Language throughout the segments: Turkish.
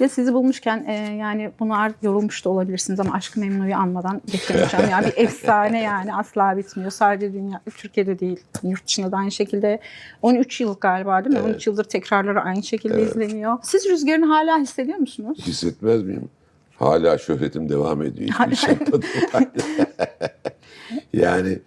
Ya sizi bulmuşken e, yani bunlar yorulmuş da olabilirsiniz ama Aşkı Memnu'yu anmadan geçemeyeceğim. Yani bir efsane yani asla bitmiyor. Sadece dünya, Türkiye'de değil, yurt dışında da aynı şekilde. 13 yıl galiba değil mi? 13 yıldır tekrarları aynı şekilde izleniyor. Siz rüzgarını hala hissediyor musunuz? Hissetmez miyim? Hala şöhretim devam ediyor. Hiçbir şey yani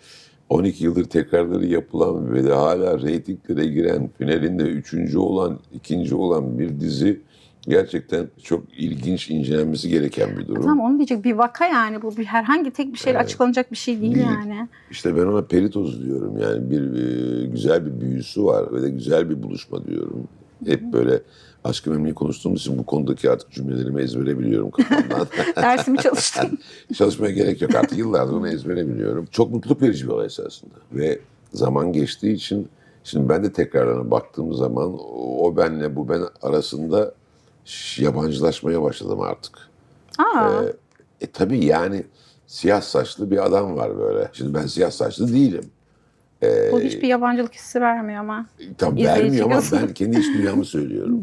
12 yıldır tekrarları yapılan ve de hala reytinglere giren, finalinde üçüncü olan, ikinci olan bir dizi gerçekten çok ilginç, incelenmesi gereken bir durum. Tamam onu diyecek bir vaka yani bu bir herhangi tek bir şeyle Evet. açıklanacak bir şey değil Değil. yani. İşte ben ona peritoz diyorum. Yani bir e, güzel bir büyüsü var ve de güzel bir buluşma diyorum. Hep böyle aşkı memnun konuştuğumuz için bu konudaki artık cümlelerimi ezbere biliyorum kafamdan. Dersimi çalıştım. Çalışmaya gerek yok artık yıllardır onu ezbere biliyorum. Çok mutluluk verici bir olay esasında. Ve zaman geçtiği için şimdi ben de tekrarlarına baktığım zaman o benle bu ben arasında yabancılaşmaya başladım artık. Aa, Ee, e tabii yani siyah saçlı bir adam var böyle. Şimdi ben siyah saçlı değilim. Ee, bu hiçbir yabancılık hissi vermiyor ama. Tam izleyici vermiyor ama ben kendi iç dünyamı söylüyorum.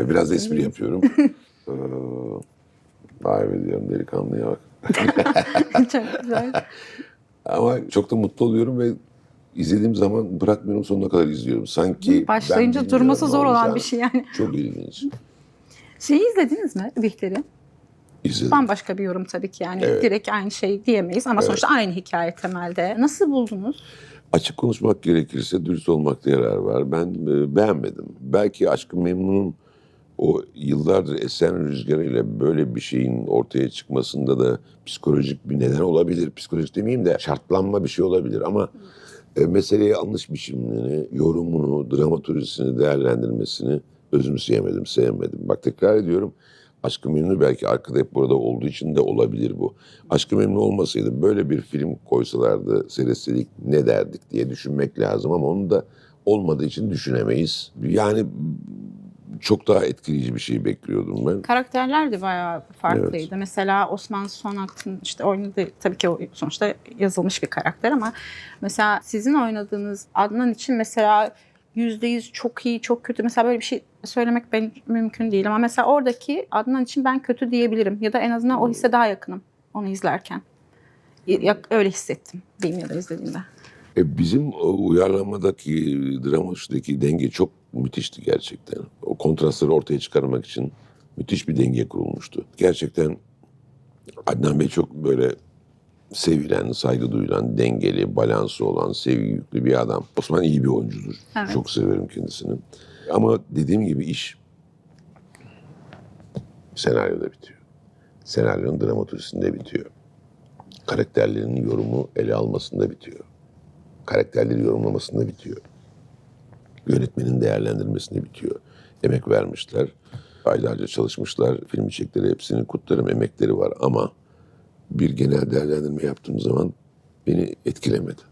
Ve Biraz espri yapıyorum. Ee, Vay be diyorum delikanlıya bak. Çok güzel. Ama çok da mutlu oluyorum ve izlediğim zaman bırakmıyorum sonuna kadar izliyorum. Sanki Başlayınca durması zor olan bir şey yani. Çok ilginç. Şeyi izlediniz mi Bihter'i? İzledim. Bambaşka bir yorum tabii ki yani. Evet. Direkt aynı şey diyemeyiz ama sonuçta aynı hikaye temelde. Nasıl buldunuz? Açık konuşmak gerekirse dürüst olmakta yarar var. Ben e, beğenmedim. Belki Aşkı Memnun'un o yıllardır esen rüzgarıyla böyle bir şeyin ortaya çıkmasında da psikolojik bir neden olabilir. Psikolojik demeyeyim de şartlanma bir şey olabilir ama e, meseleye biçimini, yorumunu, dramaturjisini değerlendirmesini özümseyemedim, sevmedim. Bak tekrar ediyorum. Aşkı Memnu belki arkada hep burada olduğu için de olabilir bu. Aşkı Memnu olmasaydı böyle bir film koysalardı seyretseydik ne derdik diye düşünmek lazım ama onu da olmadığı için düşünemeyiz. Yani çok daha etkileyici bir şey bekliyordum ben. Karakterler de bayağı farklıydı. Mesela Osman Sonak'ın işte oynadığı tabii ki o sonuçta yazılmış bir karakter ama mesela sizin oynadığınız Adnan için mesela yüzde yüz çok iyi, çok kötü. Mesela böyle bir şey söylemek ben mümkün değil ama mesela oradaki Adnan için ben kötü diyebilirim ya da en azından o hisse daha yakınım onu izlerken. Öyle hissettim diyeyim ya da izlediğimde. E, bizim o uyarlamadaki, dramatüsteki denge çok müthişti gerçekten. O kontrastları ortaya çıkarmak için müthiş bir denge kurulmuştu. Gerçekten Adnan Bey çok böyle sevilen, saygı duyulan, dengeli, balansı olan, sevgi yüklü bir adam. Osman iyi bir oyuncudur. Evet. Çok severim kendisini. Ama dediğim gibi iş senaryoda bitiyor. Senaryonun dramaturjisinde bitiyor. Karakterlerinin yorumu ele almasında bitiyor karakterleri yorumlamasında bitiyor. Yönetmenin değerlendirmesinde bitiyor. Emek vermişler. Aylarca çalışmışlar. Film çekleri hepsini kutlarım. Emekleri var ama bir genel değerlendirme yaptığım zaman beni etkilemedi.